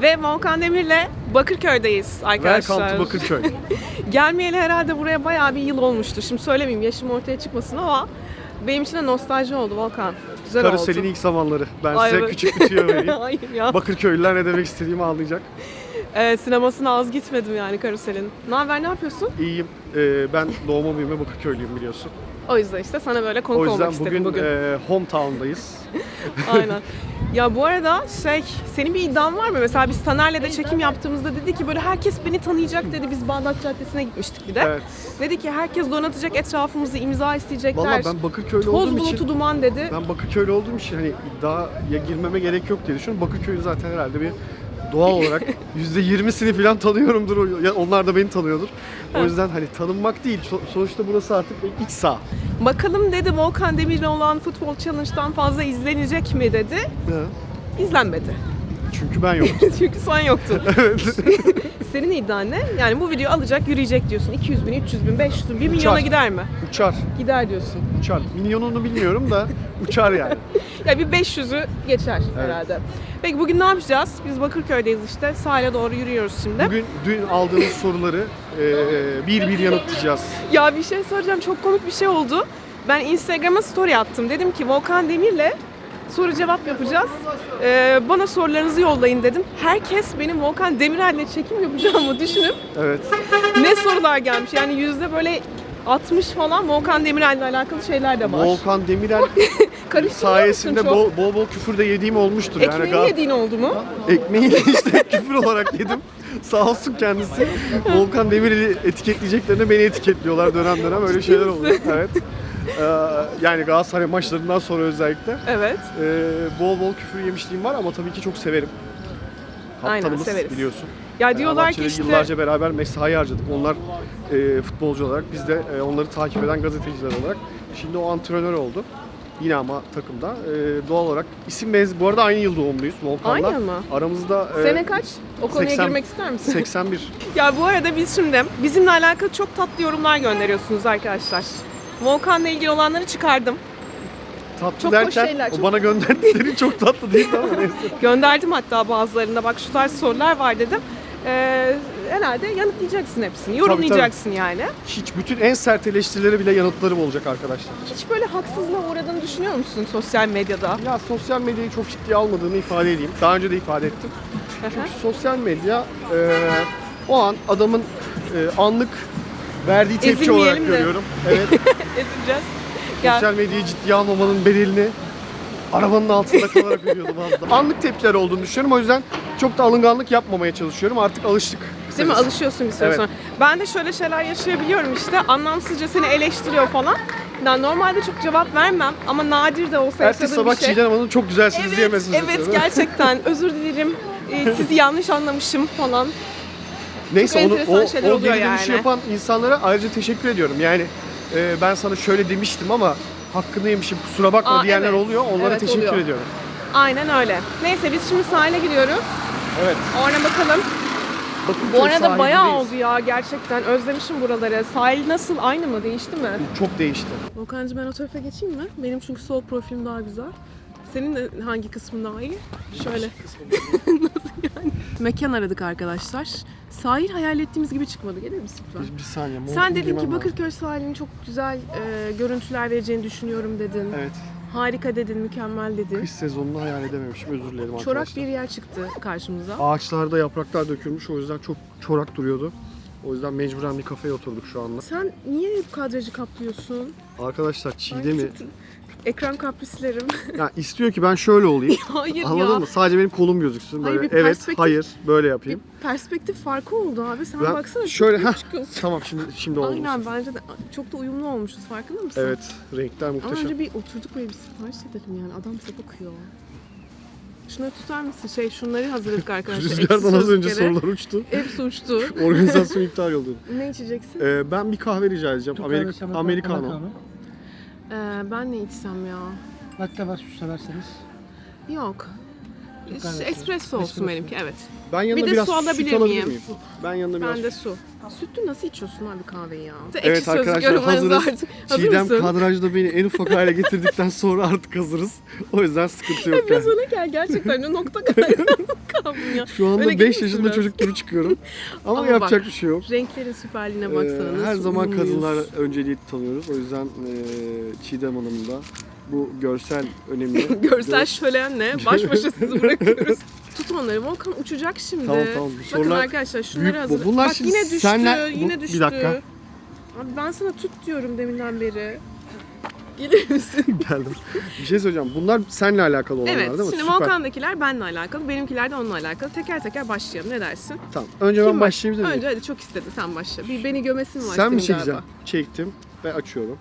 Ve Volkan Demir'le Bakırköy'deyiz arkadaşlar. Welcome to Bakırköy. Gelmeyeli herhalde buraya bayağı bir yıl olmuştu. Şimdi söylemeyeyim yaşım ortaya çıkmasın ama benim için de nostalji oldu Volkan. Güzel Karusel'in oldu. ilk zamanları. Ben Ay, size evet. küçük bir tüyo vereyim. Hayır ya. Bakırköylüler ne demek istediğimi anlayacak. Ee, sinemasına az gitmedim yani Karusel'in. Ne haber ne yapıyorsun? İyiyim. Ee, ben doğma büyüme Bakırköylüyüm biliyorsun. O yüzden işte sana böyle konuk O yüzden olmak istedim bugün, bugün. e, hometown'dayız. Aynen. Ya bu arada şey, senin bir iddian var mı? Mesela biz Taner'le de çekim yaptığımızda dedi ki böyle herkes beni tanıyacak dedi. Biz Bağdat Caddesi'ne gitmiştik bir de. Evet. Dedi ki herkes donatacak etrafımızı, imza isteyecekler. Valla ben Bakırköylü Toz olduğum bulutu için duman dedi. ben Bakırköylü olduğum için hani iddiaya girmeme gerek yok diye düşünüyorum. Bakırköy'ü zaten herhalde bir doğal olarak %20'sini falan tanıyorumdur. O- Ya onlar da beni tanıyordur. O yüzden hani tanınmak değil. so- Sonuçta burası artık bir iç saha. Bakalım dedi Volkan Demir'le olan Futbol Challenge'dan fazla izlenecek mi dedi. İzlenmedi. Çünkü ben yoktum. Çünkü sen yoktun. Senin iddian ne? Yani bu video alacak, yürüyecek diyorsun. 200 bin, 300 bin, 500 bin, 1 milyona Uçar. gider mi? Uçar. Gider diyorsun. Uçar. Milyonunu bilmiyorum da uçar yani. Ya bir 500'ü geçer herhalde. Peki bugün ne yapacağız? Biz Bakırköy'deyiz işte. Sahile doğru yürüyoruz şimdi. Bugün dün aldığımız soruları e, bir bir yanıtlayacağız. Ya bir şey soracağım. Çok komik bir şey oldu. Ben Instagram'a story attım. Dedim ki Volkan Demir'le soru cevap yapacağız. Ee, bana sorularınızı yollayın dedim. Herkes benim Volkan Demirel'le çekim yapacağımı düşünüp Evet. ne sorular gelmiş. Yani yüzde böyle 60 falan Volkan Demirel'le alakalı şeyler de var. Volkan Demirel Karıştırıyor sayesinde musun çok? bol, bol bol küfür de yediğim olmuştur. Ekmeğini yani yediğin oldu mu? Ekmeği de işte küfür olarak yedim. Sağ olsun kendisi. Volkan Demirel'i etiketleyeceklerine beni etiketliyorlar dönem dönem öyle şeyler oluyor. Evet. Ee, yani Galatasaray maçlarından sonra özellikle Evet. ee, bol bol küfür yemişliğim var ama tabii ki çok severim. Aynen, Kaptanımız severiz. biliyorsun. Ya diyorlar ki işte yıllarca beraber mesai harcadık. Onlar e, futbolcu olarak, biz de e, onları takip eden gazeteciler olarak. Şimdi o antrenör oldu. Yine ama takımda. E, doğal olarak isim benzi... Bu arada aynı yıl doğumluyuz Volkan'la. Aynı mı? Aramızda e, Sene kaç? O konuya 80 girmek ister misin? 81. Ya bu arada biz şimdi bizimle alakalı çok tatlı yorumlar gönderiyorsunuz arkadaşlar. Volkan'la ilgili olanları çıkardım. Tatlı Çok derken şeyler, o çok- bana gönderdikleri çok tatlı değil ama neyse. Gönderdim hatta bazılarında bak şu tarz sorular var dedim. Ee, herhalde yanıtlayacaksın hepsini, yorumlayacaksın yani. Hiç bütün en sert eleştirilere bile yanıtlarım olacak arkadaşlar. Hiç böyle haksızlığa uğradığını düşünüyor musun sosyal medyada? Ya sosyal medyayı çok ciddiye almadığını ifade edeyim. Daha önce de ifade ettim. Çünkü sosyal medya e, o an adamın e, anlık verdiği tepki olarak de. görüyorum. Evet. Ezileceğiz. Sosyal medyayı ciddiye almamanın bedelini arabanın altında kalarak ödüyordum aslında. Anlık tepkiler olduğunu düşünüyorum. O yüzden çok da alınganlık yapmamaya çalışıyorum. Artık alıştık. Değil mi? kısacası. Alışıyorsun bir süre Evet. sonra. Ben de şöyle şeyler yaşayabiliyorum işte. Anlamsızca seni eleştiriyor falan. Yani normalde çok cevap vermem ama nadir de olsa Ertesi yaşadığım sabah bir şey. Çiğdem Hanım çok güzelsiniz Evet, mesaj evet atıyorum. gerçekten. Özür dilerim. Ee, sizi yanlış anlamışım falan. Neyse Çok onu o, o oluyor geri dönüşü yani. yapan insanlara ayrıca teşekkür ediyorum. Yani e, ben sana şöyle demiştim ama hakkını yemişim kusura bakma Aa, diyenler evet. oluyor. Onlara Evet, teşekkür oluyor. ediyorum. Aynen öyle. Neyse biz şimdi sahile gidiyoruz. Evet. Oraya bakalım. Bakırköy Bu arada bayağı oldu ya gerçekten. Özlemişim buraları. Sahil nasıl? Aynı mı? Değişti mi? Çok değişti. Volkan'cığım ben o tarafa geçeyim mi? Benim çünkü sol profilim daha güzel. Senin de hangi kısmın daha iyi? Şöyle. Nasıl yani? Mekan aradık arkadaşlar. Sahil hayal ettiğimiz gibi çıkmadı. Gelir misin lütfen? Bir, bir saniye. Sen dedin ki lazım. Bakırköy sahilinin çok güzel e, görüntüler vereceğini düşünüyorum dedin. Evet. Harika dedin, mükemmel dedin. Kış sezonunu hayal edememişim. Özür dilerim Çorak arkadaşlar. bir yer çıktı karşımıza. Ağaçlarda yapraklar dökülmüş. O yüzden çok çorak duruyordu. O yüzden mecburen bir kafeye oturduk şu anda. Sen niye hep kadrajı kaplıyorsun? Arkadaşlar Ay, Çiğdem'i Ekran kaprislerim. ya istiyor ki ben şöyle olayım. Hayır Anladın ya. mı? Sadece benim kolum gözüksün. Hayır, Böyle. bir evet, perspektif- hayır, böyle Bir yapayım. perspektif farkı oldu abi. Sen Ben baksana. şöyle- çok heh. Tamam şimdi şimdi oldu. Aynen bence de çok da uyumlu olmuşuz farkında mısın? Evet, renkler Ama muhteşem. önce bir oturduk böyle bir sipariş edelim yani. Adam bize bakıyor. Şunu tutar mısın? Şey şunları hazırladık arkadaşlar. Rüzgardan az önce Eksi sorular uçtu. Hepsi uçtu. Organizasyon iptal oldu. ne içeceksin? Ee, ben bir kahve rica edeceğim. Türk Amerik- kahvesi, Americano. Ee, ben ne içsem ya? Latte var süt severseniz. Yok. Kahvesi. Espresso olsun Espresso. benimki evet. Ben yanına Bir de biraz su süt alabilir alabilir miyim? miyim? Ben yanına biraz Ben de su. Sütlü nasıl içiyorsun abi kahveyi ya? Evet arkadaşlar, hazırız. artık- Hazır Çiğdem mısın? kadrajda beni en ufak hale getirdikten sonra artık hazırız. O yüzden sıkıntı yok Biraz yani. öne gel gerçekten. Ne nokta kadar kaldım ya. Şu anda Öyle gelir 5 misin yaşında biraz? çocuk gibi çıkıyorum. Ama, Ama yapacak bak, bir şey yok. Renklerin süperliğine Ee, baksana. nasıl her zaman uyumluyuz. kadınlar önceliği tanıyoruz. O yüzden e, Çiğdem Hanım'ın da bu görsel önemli. Görsel şölenle baş başa sizi bırakıyoruz. Tut onları. Volkan uçacak şimdi. Tamam, tamam. Bu Bakın sorular arkadaşlar şunları büyük. Bunlar Bak şimdi yine düştü. senle- bu- Yine bir düştü. dakika. Abi ben sana tut diyorum deminden beri. Gelir misin? Geldim. Bir şey söyleyeceğim. Bunlar seninle alakalı olanlar evet. değil mi? Şimdi. Volkan'dakiler benimle alakalı. Benimkiler de onunla alakalı. Teker teker başlayalım. Ne dersin? Tamam. Önce ben Kim baş- başlayabilir miyim? Önce hadi çok istedi sen başla. Bir beni gömesin var Sen mi çekeceksin? galiba. Çektim ve açıyorum.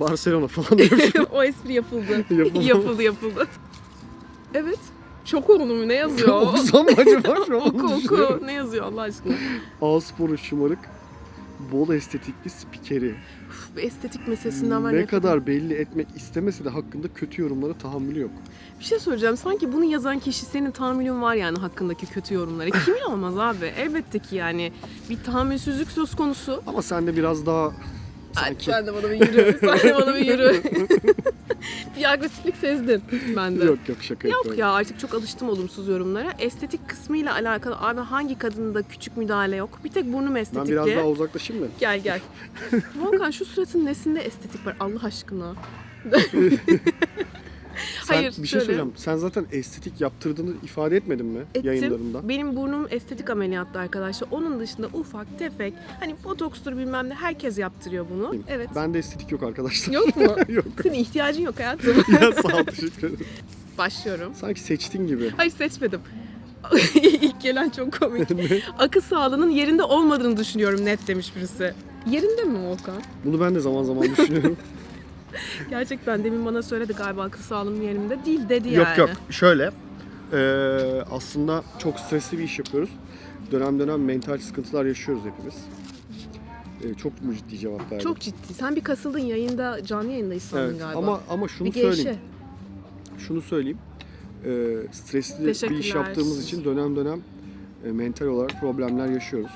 Barcelona falan diyorum. o espri yapıldı. Yapıldı. yapıldı yapıldı. Evet. Çok oğlum ne yazıyor? Okusam mı acaba şu an? oku oku. Ne yazıyor Allah aşkına? A sporu şımarık. Bol estetikli spikeri. Uf, estetik meselesinden var ne kadar belli etmek istemese de hakkında kötü yorumlara tahammülü yok. Bir şey soracağım. Sanki bunu yazan kişi senin tahammülün var yani hakkındaki kötü yorumlara. Kimin olmaz abi? Elbette ki yani bir tahammülsüzlük söz konusu. Ama sen de biraz daha Ay, sanki sen de bana bir yürü. Sen de bana bir yürü. bir agresiflik sezdin bende. yok yok şaka Yok yapıyorum. ya artık çok alıştım olumsuz yorumlara. Estetik kısmıyla alakalı abi hangi kadında küçük müdahale yok? Bir tek burnum Ben biraz daha uzaklaşayım mı? Gel gel. Volkan şu suratın nesinde estetik var Allah aşkına? Sen Hayır, bir şey şöyle. söyleyeceğim. Sen zaten estetik yaptırdığını ifade etmedin mi Ettim. yayınlarında? Benim burnum estetik ameliyattı arkadaşlar. Onun dışında ufak tefek hani botokstur bilmem ne herkes yaptırıyor bunu. Evet. Bende estetik yok arkadaşlar. Yok mu? yok. Senin ihtiyacın yok hayatım. ya sağ ol teşekkür ederim. Başlıyorum. Sanki seçtin gibi. Hayır seçmedim. İlk gelen çok komik. Akıl sağlığının yerinde olmadığını düşünüyorum net demiş birisi. Yerinde mi Volkan? Bunu ben de zaman zaman düşünüyorum. Gerçekten demin bana söyledi galiba akıl sağlığım yerinde değil dedi yani. Yok yok şöyle eee, aslında çok stresli bir iş yapıyoruz. Dönem dönem mental sıkıntılar yaşıyoruz hepimiz. Eee, çok mu ciddi cevap verdim? Çok ciddi. Sen bir kasıldın yayında, canlı yayındayız sandın evet, galiba. ama ama şunu bir söyleyeyim. Şunu söyleyeyim. Eee, stresli bir iş yaptığımız için dönem dönem e, mental olarak problemler yaşıyoruz.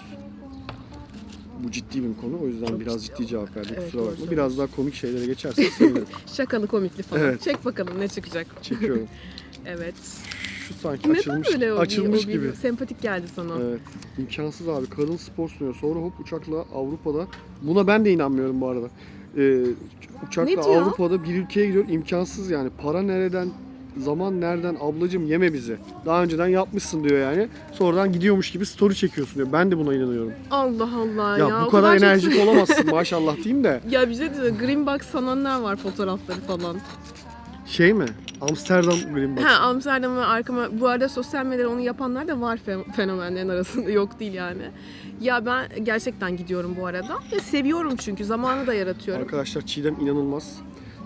Bu ciddi bir konu. O yüzden Çok biraz ciddi ciddi cevap verdim. Evet, Kusura bakma. Biraz daha komik şeylere geçersen sevinirim. Şakalı komikli falan. Evet. Çek bakalım ne çıkacak. Çekiyorum. Evet. Şu sanki Neden açılmış, böyle o, açılmış o bir gibi. sempatik geldi sana? Evet. imkansız abi. Kadın spor sunuyor. Sonra hop uçakla Avrupa'da. Buna ben de inanmıyorum bu arada. Ee, uçakla? Avrupa'da bir ülkeye gidiyor. imkansız yani. Para nereden, zaman nereden ablacım yeme bizi. Daha önceden yapmışsın diyor yani. Sonradan gidiyormuş gibi story çekiyorsun diyor. Ben de buna inanıyorum. Allah Allah Ya, ya. bu o kadar çok- enerjik olamazsın maşallah diyeyim de. Ya bize de Green Box sananlar var fotoğrafları falan. Şey mi? Amsterdam Green Box. Ha Amsterdam ve arkama bu arada sosyal medyada onu yapanlar da var fe- fenomenlerin arasında yok değil yani. Ya ben gerçekten gidiyorum bu arada. Ve seviyorum çünkü zamanı da yaratıyorum. Arkadaşlar Çiğdem inanılmaz.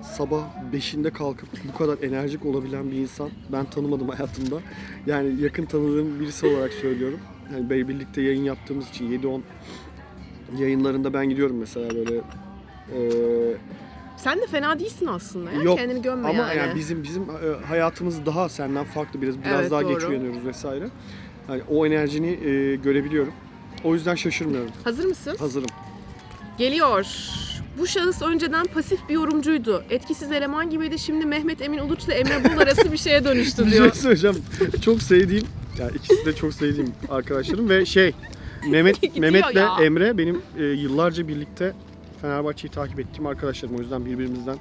Sabah 5'inde kalkıp bu kadar enerjik olabilen bir insan ben tanımadım hayatımda. Yani yakın tanıdığım birisi olarak söylüyorum. Yani birlikte yayın yaptığımız için 7-10 yayınlarında ben gidiyorum mesela böyle eee, Sen de fena değilsin aslında ya. Yok, Kendini gömme ama yani. yani bizim bizim e, hayatımız daha senden farklı biraz biraz Evet, daha geç doğru. uyanıyoruz vesaire. Yani o enerjini e, görebiliyorum. O yüzden şaşırmıyorum. Hazır mısın? Hazırım. Geliyor. Bu şahıs önceden pasif bir yorumcuydu. Etkisiz eleman gibiydi. Şimdi Mehmet Emin Uluç ile Emre Bul arası bir şeye dönüştü Bir şey diyor. söyleyeceğim. çok sevdiğim, yani ikisi de çok sevdiğim arkadaşlarım ve şey Mehmet Gidiyor Mehmet'le ya. Emre benim e, yıllarca birlikte Fenerbahçe'yi takip ettiğim arkadaşlarım. O yüzden birbirimizden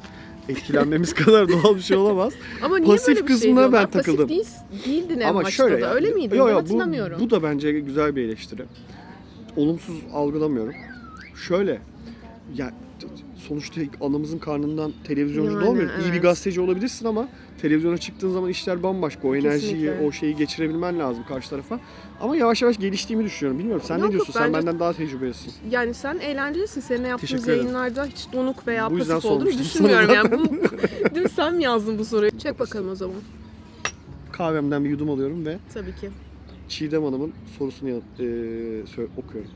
etkilenmemiz kadar doğal bir şey olamaz. Ama niye Pasif böyle bir şey kısmına diyorlar? ben takıldım. Pasif değil, değildin en Ama başta şöyle da. yani, Öyle miydin? Yo, yo, bu, bu da bence güzel bir eleştiri. Olumsuz algılamıyorum. Şöyle ya t- t- sonuçta anamızın karnından televizyoncu Yani, doğmuyor. İyi bir evet. gazeteci olabilirsin ama televizyona çıktığın zaman işler bambaşka. O enerjiyi, Kesinlikle. o şeyi geçirebilmen lazım karşı tarafa. Ama yavaş yavaş geliştiğimi düşünüyorum. Bilmiyorum sen Yok, ne diyorsun? yok, Sen bence- benden daha tecrübelisin. Yani sen eğlencelisin. Seninle yaptığımız yayınlarda hiç donuk veya Bu pasif olduğunu düşünmüyorum. Yani bu, değil mi? Sen mi yazdın bu soruyu? Çek bakalım o zaman. Kahvemden bir yudum alıyorum ve Tabii ki. Çiğdem Hanım'ın sorusunu sö- okuyorum.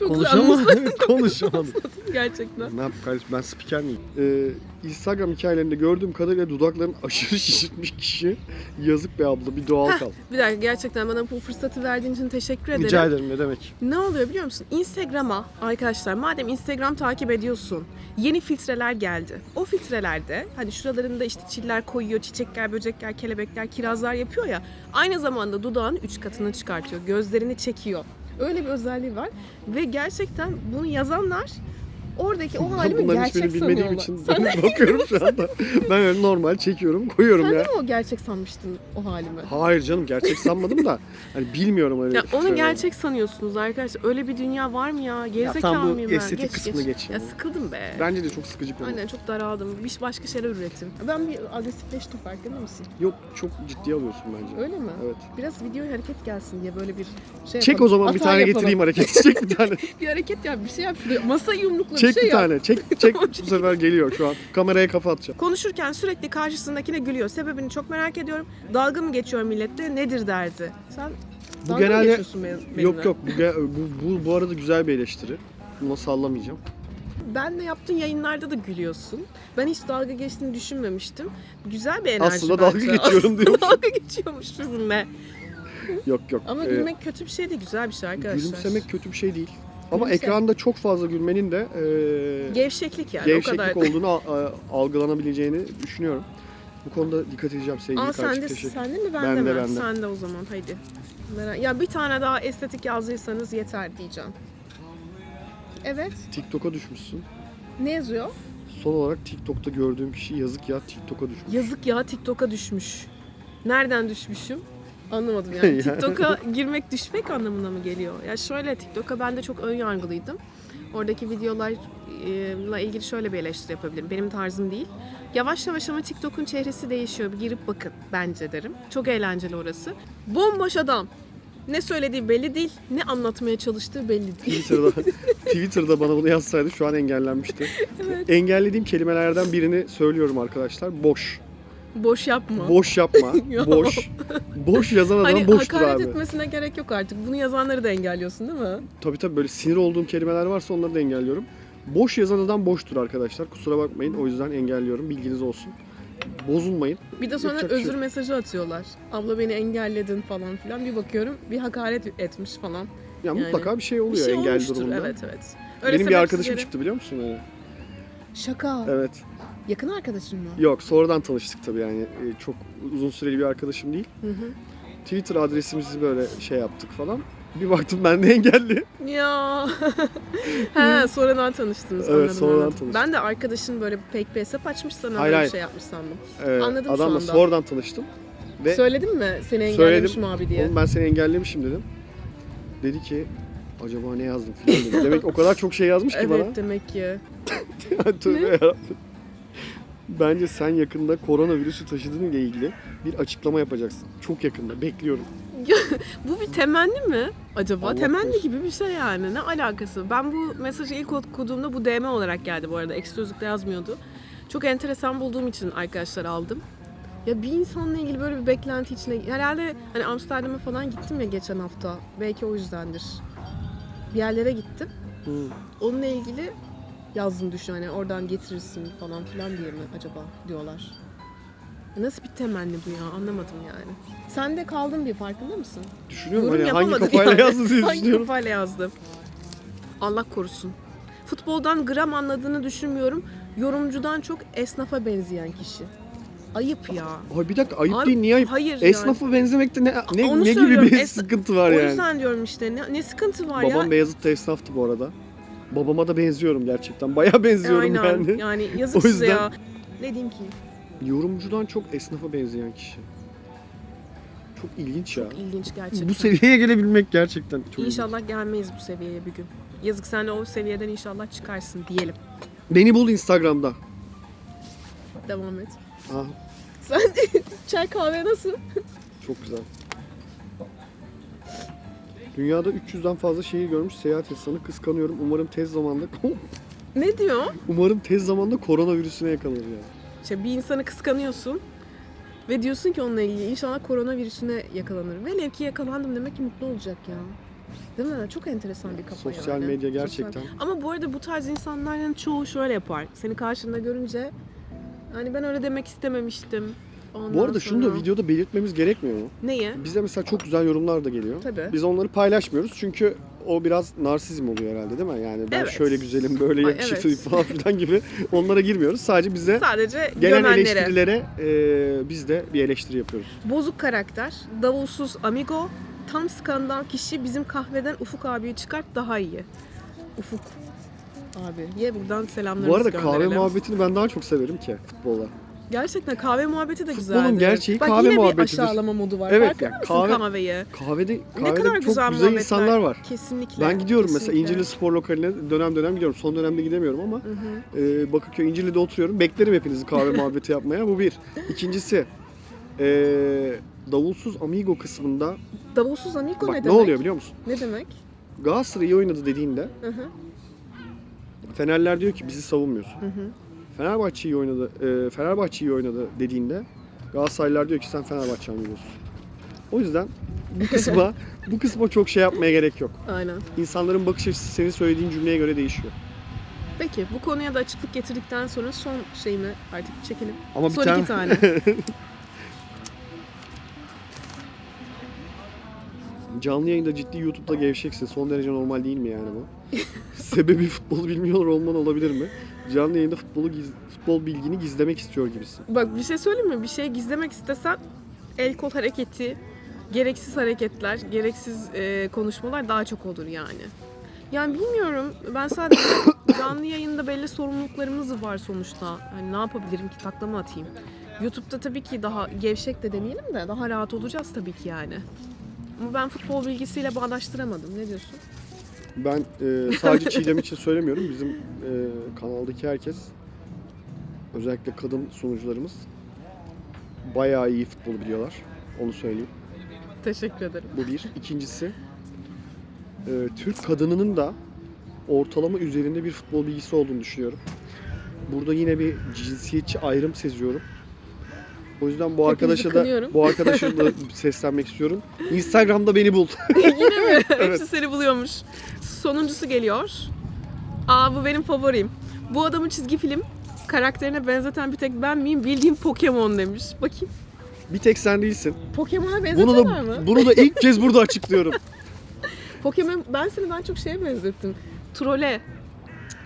Çok Konuşamadım. Konuşamadım. gerçekten. ne yap kardeşim ben spiker miyim? Ee, Instagram hikayelerinde gördüğüm kadarıyla dudaklarını aşırı şişirtmiş kişi yazık be abla bir doğal kal. Bir dakika gerçekten bana bu fırsatı verdiğin için teşekkür ederim. Rica ederim ne demek. Ne oluyor biliyor musun? Instagram'a arkadaşlar madem Instagram takip ediyorsun yeni filtreler geldi. O filtrelerde hani şuralarında işte çiller koyuyor, çiçekler, böcekler, kelebekler, kirazlar yapıyor ya. Aynı zamanda dudağın üç katını çıkartıyor. Gözlerini çekiyor. Öyle bir özelliği var. Ve gerçekten bunu yazanlar oradaki o halimi Bunların gerçek hiçbirini bilmediğim sanıyorlar. için Sen, bakıyorum şu anda. Ben öyle normal çekiyorum koyuyorum sen de ya. mi o gerçek sanmıştın o halimi? Hayır canım gerçek sanmadım da hani bilmiyorum öyle. Ya onu filtreleri. gerçek sanıyorsunuz arkadaşlar. Öyle bir dünya var mı ya? Gerizekalı tam bu mıyım ben? estetik kısmını geç Ya ya. sıkıldım be. Bence de çok sıkıcı konu. Aynen çok daraldım. Bir başka şeyler üretim. Ben bir agresifleştim farkında mısın? Yok çok ciddiye alıyorsun bence. Öyle mi? Evet. Biraz videoya hareket gelsin diye böyle bir şey Çek yapalım. o zaman bir Hata tane yapalım. getireyim hareketi. Çek bir tane. Bir hareket yap, bir şey yap. Şuraya Masa yumrukla Çek bir şey bir yap. tane. Çek çek bu sefer geliyor şu an. Kameraya kafa atacağım. Konuşurken sürekli karşısındakine gülüyor. Sebebini çok merak ediyorum. Dalga mı geçiyor millette? Nedir derdi? Sen Bu dalga mı genelde geçiyorsun benim- benimle? yok yok bu, bu, bu bu arada güzel bir eleştiri. Buna sallamayacağım. Ben de yaptığın yayınlarda da gülüyorsun. Ben hiç dalga geçtiğini düşünmemiştim. Güzel bir enerji Aslında dalga bence. geçiyorum Aslında diyorsun. dalga geçiyormuş bizimle. Yok yok. Ama Ee, gülmek kötü bir şey değil, güzel bir şey arkadaşlar. gülümsemek kötü bir şey değil. Ama Gülümse. ekranda çok fazla gülmenin de e, Gevşeklik yani o gevşeklik kadar. olduğunu a- a- algılanabileceğini düşünüyorum. Bu konuda dikkat edeceğim sevgili Aa kardeşim. sende, Teşekkür sende mi bende, Bende, mi? bende. Sende o zaman haydi. Merak- Ya bir tane daha estetik yazdıysanız yeter diyeceğim. Evet. TikTok'a düşmüşsün. Ne yazıyor? Son olarak TikTok'ta gördüğüm kişi yazık ya TikTok'a düşmüş. Yazık ya TikTok'a düşmüş. Nereden düşmüşüm? Anlamadım yani. Ya. TikTok'a girmek düşmek anlamına mı geliyor? Ya şöyle TikTok'a ben de çok ön yargılıydım. Oradaki videolarla ilgili şöyle bir eleştiri yapabilirim. Benim tarzım değil. Yavaş yavaş ama TikTok'un çehresi değişiyor. Bir girip bakın bence derim. Çok eğlenceli orası. Bomboş adam. Ne söylediği belli değil, ne anlatmaya çalıştığı belli değil. Twitter'da, Twitter'da bana bunu yazsaydı şu an engellenmişti. Evet. Engellediğim kelimelerden birini söylüyorum arkadaşlar. Boş. Boş yapma. Boş yapma. Boş. Boş yazan adam hani boştur hakaret abi. etmesine gerek yok artık. Bunu yazanları da engelliyorsun değil mi? Tabii tabii böyle sinir olduğum kelimeler varsa onları da engelliyorum. Boş yazan adam boştur arkadaşlar. Kusura bakmayın. O yüzden engelliyorum. Bilginiz olsun. Bozulmayın. Bir de sonra Yapacak bir şey özür yok. mesajı atıyorlar. Abla beni engelledin falan filan. Bir bakıyorum bir hakaret etmiş falan. Ya Yani mutlaka bir şey Bir oluyor şey engel olmuştur. durumunda. Evet evet. Benim bir arkadaşım yere- çıktı biliyor musun? öyle? Şaka. Evet. Yakın arkadaşın mı? Yok sonradan tanıştık tabii yani. Ee, Çok uzun süreli bir arkadaşım değil. Hı hı. Twitter adresimizi böyle şey yaptık falan. Bir baktım ben de engelli. Ya. He sonradan tanıştınız. Evet, anladım, sonradan anladım. tanıştık. Ben de arkadaşın böyle fake bir hesap açmış sana Hayır, böyle bir hayır. şey yapmış sandım. Ee, Anladım şu adamla anda. sonradan tanıştım. Ve Söyledin mi seni engellemişim abi diye? oğlum ben seni engellemişim dedim. Dedi ki acaba ne yazdım falan dedi. Demek o kadar çok şey yazmış ki Evet demek ki. bana. Tövbe yarabbim. Bence sen yakında koronavirüsü taşıdığın ile ilgili bir açıklama yapacaksın. Çok yakında. Bekliyorum. Bu bir temenni mi acaba? Allah temenni korusun. gibi bir şey yani. Ne alakası? Ben bu mesajı ilk okuduğumda bu DM olarak geldi bu arada. Sözlük'te yazmıyordu. Çok enteresan bulduğum için arkadaşlar aldım. Ya bir insanla ilgili böyle bir beklenti içine... Herhalde hani Amsterdam'a falan gittim ya geçen hafta. Belki o yüzdendir. Bir yerlere gittim. Hı. Onunla ilgili yazdın düşün hani oradan getirirsin falan filan diye mi acaba diyorlar. Nasıl bir temenni bu ya anlamadım yani. Sen de kaldın bir farkında mısın? Düşünüyorum Yorum hani hangi kafayla yani. yazdı diye Hangi düşünüyorum. kafayla yazdı? Allah korusun. Futboldan gram anladığını düşünmüyorum. Yorumcudan çok esnafa benzeyen kişi. Ayıp ya. Ay bir dakika ayıp Abi, değil niye ayıp? Hayır Esnafa benzemekte ne ne, Onu ne gibi söylüyorum, bir es- sıkıntı var yani. O yani? yüzden diyorum işte ne, ne sıkıntı var Babam ya. Beyazıt'ta esnaftı bu arada. Babama da benziyorum gerçekten. Bayağı benziyorum Aynen. yani. Yani yazık O size yüzden- ya. Ne diyeyim ki? Yorumcudan çok esnafa benzeyen kişi. Çok ilginç ya. Çok ilginç gerçekten. Bu seviyeye gelebilmek gerçekten çok ilginç. İnşallah gelmeyiz bu seviyeye bir gün. Yazık sen de o seviyeden inşallah çıkarsın diyelim. Beni bul Instagram'da. Devam et. Ah, Sen çay kahve nasıl? çok güzel. Dünyada 300'den fazla şehir görmüş seyahat insanı kıskanıyorum. Umarım tez zamanda Ne diyor? umarım tez zamanda koronavirüsüne yakalanır yani. İşte bir insanı kıskanıyorsun ve diyorsun ki onunla ilgili inşallah koronavirüsüne yakalanır. Velev ki yakalandım demek ki mutlu olacak ya. Değil mi? Çok enteresan bir kafa Sosyal yani. medya Sosyal- gerçekten. Ama bu arada bu tarz insanların çoğu şöyle yapar. Seni karşında görünce hani ben öyle demek istememiştim. Ondan Bu arada şunu da sonra- videoda belirtmemiz gerekmiyor mu? Neyi? Bize mesela çok güzel yorumlar da geliyor. Tabii. Biz onları paylaşmıyoruz çünkü o biraz narsizm oluyor herhalde değil mi? Yani ben Evet. şöyle güzelim, böyle Ay, yakışıklıyım evet. falan filan gibi onlara girmiyoruz. Sadece bize Sadece gelen gömenlere. eleştirilere e, biz de bir eleştiri yapıyoruz. Bozuk karakter, davulsuz amigo, tam skandal kişi bizim kahveden Ufuk abiyi çıkart daha iyi. Ufuk abi. Ye buradan selamlarımızı Bu arada kahve gönderelim. muhabbetini ben daha çok severim ki futbola. Gerçekten kahve muhabbeti de Futbolun güzeldi. gerçeği Bak kahve yine bir muhabbetidir. aşağılama modu var. Evet, Farkında yani mısın kahve- kahveyi? Kahvede, Ne kahvede kadar çok güzel, güzel, insanlar var. Kesinlikle. Ben gidiyorum mesela kesinlikle. İncirli Spor Lokali'ne dönem dönem gidiyorum. Son dönemde gidemiyorum ama Hı hı. e, Bakırköy İncirli'de oturuyorum. Beklerim hepinizi kahve muhabbeti yapmaya. Bu bir. İkincisi e, davulsuz Amigo kısmında Davulsuz amigo bak ne ne, demek? oluyor biliyor musun? Ne demek? Galatasaray iyi oynadı dediğinde Hı hı. Fenerler diyor ki bizi savunmuyorsun. Hı hı. Fenerbahçe iyi oynadı, e, Fenerbahçe iyi oynadı dediğinde Galatasaraylılar diyor ki sen Fenerbahçe amigosun. O yüzden bu kısma bu kısma çok şey yapmaya gerek yok. Aynen. İnsanların bakış açısı senin söylediğin cümleye göre değişiyor. Peki bu konuya da açıklık getirdikten sonra son şeyimi artık çekelim. Ama bir son tane iki tane. canlı yayında ciddi YouTube'da gevşeksin. Son derece normal değil mi yani bu? Sebebi futbolu bilmiyor olman olabilir mi? Canlı yayında futbolu giz- futbol bilgini gizlemek istiyor gibisin. Bak bir şey söyleyeyim mi? Bir şey gizlemek istesen el kol hareketi, gereksiz hareketler, gereksiz e, konuşmalar daha çok olur yani. Yani bilmiyorum. Ben sadece canlı yayında belli sorumluluklarımız var sonuçta. Hani ne yapabilirim ki taklama atayım. YouTube'da tabii ki daha gevşek de demeyelim de daha rahat olacağız tabii ki yani. Ama ben futbol bilgisiyle bağdaştıramadım. Ne diyorsun? Ben e, sadece Çiğdem için söylemiyorum. Bizim e, kanaldaki herkes özellikle kadın sunucularımız bayağı iyi futbolu biliyorlar. Onu söyleyeyim. Teşekkür ederim. Bu bir. İkincisi e, Türk kadınının da ortalama üzerinde bir futbol bilgisi olduğunu düşünüyorum. Burada yine bir cinsiyetçi ayrım seziyorum. O yüzden bu arkadaşa da bu arkadaşa da seslenmek istiyorum. Instagram'da beni bul. Yine mi? Evet. Hepsi seni buluyormuş. Sonuncusu geliyor. Aa bu benim favorim. Bu adamın çizgi film karakterine benzeten bir tek ben miyim? Bildiğim Pokemon demiş. Bakayım. bir tek sen değilsin. Pokemon'a Bunu benzetiyorlar da mı? bunu da ilk kez burada açıklıyorum. Pokemon ben seni daha çok şeye benzettim. Trole.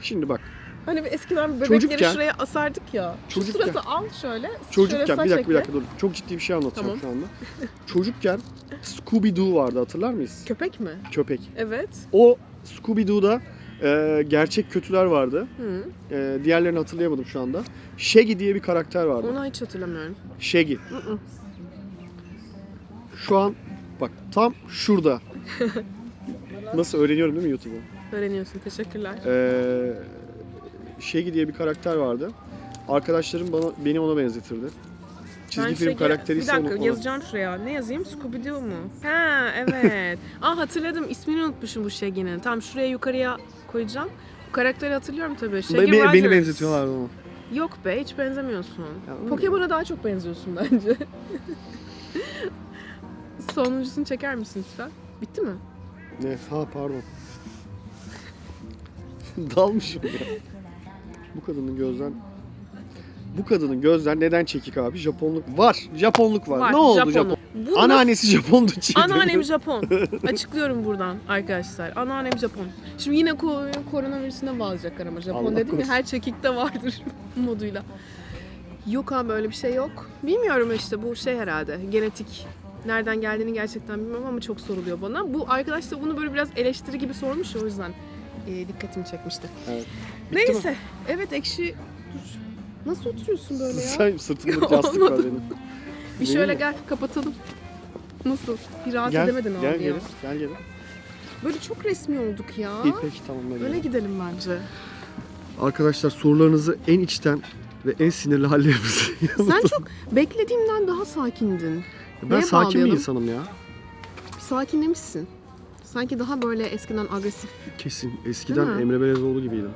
Şimdi bak Hani eskiden bebekleri Çocukken- şuraya asardık ya. Şu Çocukken- suratı al şöyle. şöyle Çocukken saç bir dakika bir dakika dur. Çok ciddi bir şey anlatacağım Tamam. şu anda. Çocukken Scooby Doo vardı hatırlar mıyız? Köpek mi? Köpek. Evet. O Scooby Doo'da e, gerçek kötüler vardı. Hı. E, diğerlerini hatırlayamadım şu anda. Shaggy diye bir karakter vardı. Onu hiç hatırlamıyorum. Shaggy. Hı hı. Şu an bak tam şurada. Nasıl öğreniyorum değil mi YouTube'u? Öğreniyorsun. Teşekkürler. Ee, Shaggy diye bir karakter vardı. Arkadaşlarım bana beni ona benzetirdi. Çizgi Ben film şey- karakteri Bir ise dakika onu, yazacağım şuraya. Ne yazayım? Scooby-Doo mu? Ha evet. Aa hatırladım. İsmini unutmuşum bu Shaggy'nin. Tam şuraya yukarıya koyacağım. Bu karakteri hatırlıyorum tabii. Shaggy Be- be- beni benzetiyorlar ona. Yok be hiç benzemiyorsun. Pokemon'a daha çok benziyorsun bence. Sonuncusunu çeker misin lütfen? Bitti mi? Ne? Ha pardon. Dalmışım ya. Bu kadının gözden bu kadının gözden neden çekik abi? Japonluk var. Japonluk var. ne oldu Japon? Bu Anneannesi Japondu Çiğdem. Anneannem Japon. Açıklıyorum buradan arkadaşlar. Anneannem Japon. Şimdi yine ko- koronavirüsüne bağlayacaklar ama Japon Allah dedim ya korusun. her çekikte vardır moduyla. Yok abi öyle bir şey yok. Bilmiyorum işte bu şey herhalde genetik. Nereden geldiğini gerçekten bilmiyorum ama çok soruluyor bana. Bu arkadaş da bunu böyle biraz eleştiri gibi sormuş ya o yüzden e, dikkatimi çekmişti. Evet. Bitti mi? Neyse. Evet ekşi. Dur. Nasıl oturuyorsun böyle ya? Sen sırtında lastik var benim. Bir şöyle mi? gel kapatalım. Nasıl? Bir rahat Gel, edemedin gel abi ya. gelin. Gel gelin. Böyle çok resmi olduk ya. İyi peki tamam. Öyle gidelim bence. Arkadaşlar sorularınızı en içten ve en sinirli hallerimizi Sen çok beklediğimden daha sakindin. Ben Neye sakin bir bağlayalım? insanım ya. Sakinlemişsin. Sanki daha böyle eskiden agresif. Kesin. Eskiden Değil mi? Emre Belezoğlu gibiydim.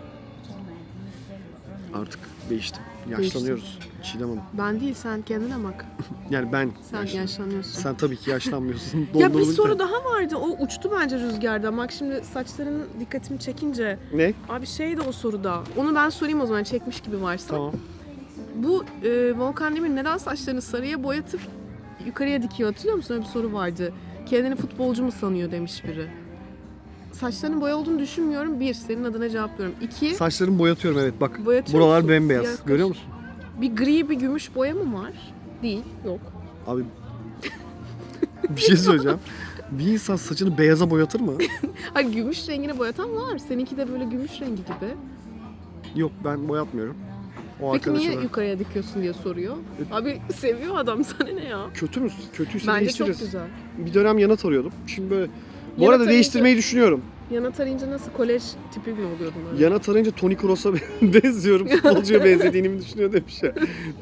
Artık değiştim. Yaşlanıyoruz. Çiğdem Hanım. Ben değil sen kendine bak. Yani ben Sen yaşlan- yaşlanıyorsun. Sen tabii ki yaşlanmıyorsun. ya bir soru da- daha vardı. O uçtu bence rüzgarda. Bak şimdi saçların dikkatimi çekince. Ne? Abi şey de o soruda. Onu ben sorayım o zaman çekmiş gibi varsa. Tamam. Bu e, Volkan Demir neden saçlarını sarıya boyatıp yukarıya dikiyor hatırlıyor musun? Öyle bir soru vardı. Kendini futbolcu mu sanıyor demiş biri. Saçlarının boya olduğunu düşünmüyorum. Bir, senin adına cevaplıyorum. İki, Saçlarımı boyatıyorum evet bak. Boyatıyor Buralar musun? bembeyaz. Yaklaş. Görüyor musun? bir gri bir gümüş boya mı var? Değil, yok. Abi bir şey söyleyeceğim. Bir insan saçını beyaza boyatır mı? Hayır gümüş rengini boyatan var. Seninki de böyle gümüş rengi gibi. Yok ben boyatmıyorum. O Peki niye yukarıya dikiyorsun diye soruyor. Abi seviyor adam sana ne ya? Kötü mü? Kötüyse Bence değiştiririz. çok güzel. Bir dönem yana tarıyordum. Şimdi böyle bu Yana arada tarayınca- değiştirmeyi düşünüyorum. Yana tarayınca nasıl kolej tipi mi oluyordun öyle? Yana tarayınca Tony Kroos'a benziyorum. Futbolcuya benzediğini mi düşünüyor demiş ya.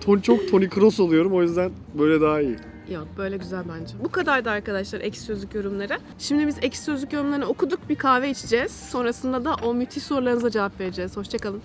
Ton, çok Tony Kroos oluyorum o yüzden böyle daha iyi. Yok böyle güzel bence. Bu kadardı arkadaşlar ekşi sözlük yorumları. Şimdi biz ekşi sözlük yorumlarını okuduk bir kahve içeceğiz. Sonrasında da o müthiş sorularınıza cevap vereceğiz. Hoşçakalın.